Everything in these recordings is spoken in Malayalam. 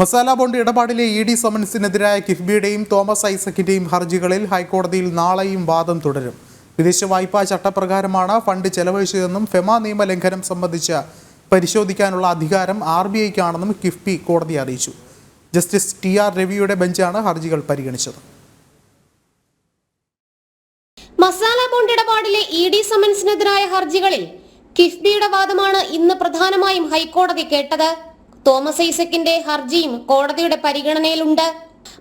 മസാല ബോണ്ട് ഇടപാടിലെ ഇ ഡി സമൻസിനെതിരായ കിഫ്ബിയുടെയും തോമസ് ഐസക്കിന്റെയും ഹർജികളിൽ ഹൈക്കോടതിയിൽ നാളെയും വാദം തുടരും. വിദേശ വായ്പാ ചട്ടപ്രകാരമാണ് ഫണ്ട് ചെലവഴിച്ചതെന്നും ഫെമ നിയമ ലംഘനം സംബന്ധിച്ച് പരിശോധിക്കാനുള്ള അധികാരം ആർ ബി ഐക്കാണെന്നും കിഫ്ബി കോടതി അറിയിച്ചു. ജസ്റ്റിസ് ടി ആർ രവിയുടെ ബെഞ്ചാണ് ഹർജികൾ പരിഗണിച്ചത്. മസാല ബോണ്ട് ഇടപാടിലെ ഇ ഡി സമൻസിനെതിരായ ഹർജികളിൽ കിഫ്ബിയുടെ വാദമാണ് ഇന്ന് പ്രധാനമായും ഹൈക്കോടതി കേട്ടത്. തോമസ് ഐസക്കിന്റെ ഹർജിയും കോടതിയുടെ പരിഗണനയിലുണ്ട്.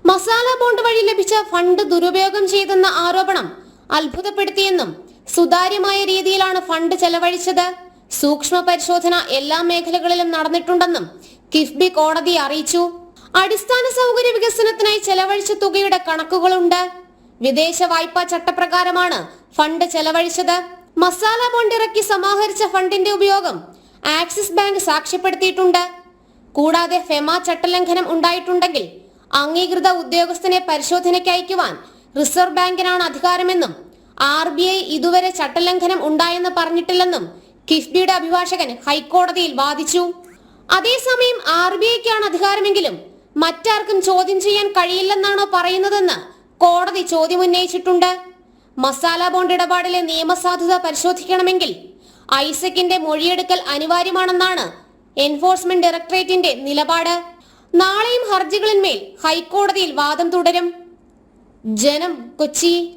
മസാല ബോണ്ട് വഴി ലഭിച്ച ഫണ്ട് ദുരുപയോഗം ചെയ്തെന്ന ആരോപണം അത്ഭുതപ്പെടുത്തിയെന്നും സുതാര്യമായ രീതിയിലാണ് ഫണ്ട് ചെലവഴിച്ചത്. സൂക്ഷ്മ പരിശോധന എല്ലാ മേഖലകളിലും നടന്നിട്ടുണ്ടെന്നും കിഫ്ബി കോടതി അറിയിച്ചു. അടിസ്ഥാന സൗകര്യ വികസനത്തിനായി ചെലവഴിച്ച തുകയുടെ കണക്കുകളുണ്ട്. വിദേശ വായ്പാ ചട്ടപ്രകാരമാണ് ഫണ്ട് ചെലവഴിച്ചത്. മസാല ബോണ്ട് ഇറക്കി സമാഹരിച്ച ഫണ്ടിന്റെ ഉപയോഗം ആക്സിസ് ബാങ്ക് സാക്ഷ്യപ്പെടുത്തിയിട്ടുണ്ട്. കൂടാതെ ഫെമ ചട്ടലംഘനം ഉണ്ടായിട്ടുണ്ടെങ്കിൽ അംഗീകൃത ഉദ്യോഗസ്ഥനെ പരിശോധനയ്ക്ക് അയക്കുവാൻ റിസർവ് ബാങ്കിനാണ് അധികാരമെന്നും ആർ ബി ഐ ഇതുവരെ ചട്ടലംഘനം ഉണ്ടായെന്ന് പറഞ്ഞിട്ടില്ലെന്നും കിഫ്ബിയുടെ അഭിഭാഷകൻ ഹൈക്കോടതിയിൽ വാദിച്ചു. അതേസമയം ആർ ബി ഐക്കാണ് അധികാരമെങ്കിലും മറ്റാർക്കും ചോദ്യം ചെയ്യാൻ കഴിയില്ലെന്നാണോ പറയുന്നതെന്ന് കോടതി ചോദ്യമുന്നയിച്ചിട്ടുണ്ട്. മസാല ബോണ്ട് ഇടപാടിലെ നിയമസാധുത പരിശോധിക്കണമെങ്കിൽ ഐസക്കിന്റെ മൊഴിയെടുക്കൽ അനിവാര്യമാണെന്നാണ് എൻഫോഴ്സ്മെന്റ് ഡയറക്ടറേറ്റിന്റെ നിലപാട്. നാളെയും ഹർജികളിന്മേൽ ഹൈക്കോടതിയിൽ വാദം തുടരും. ജനം കൊച്ചി.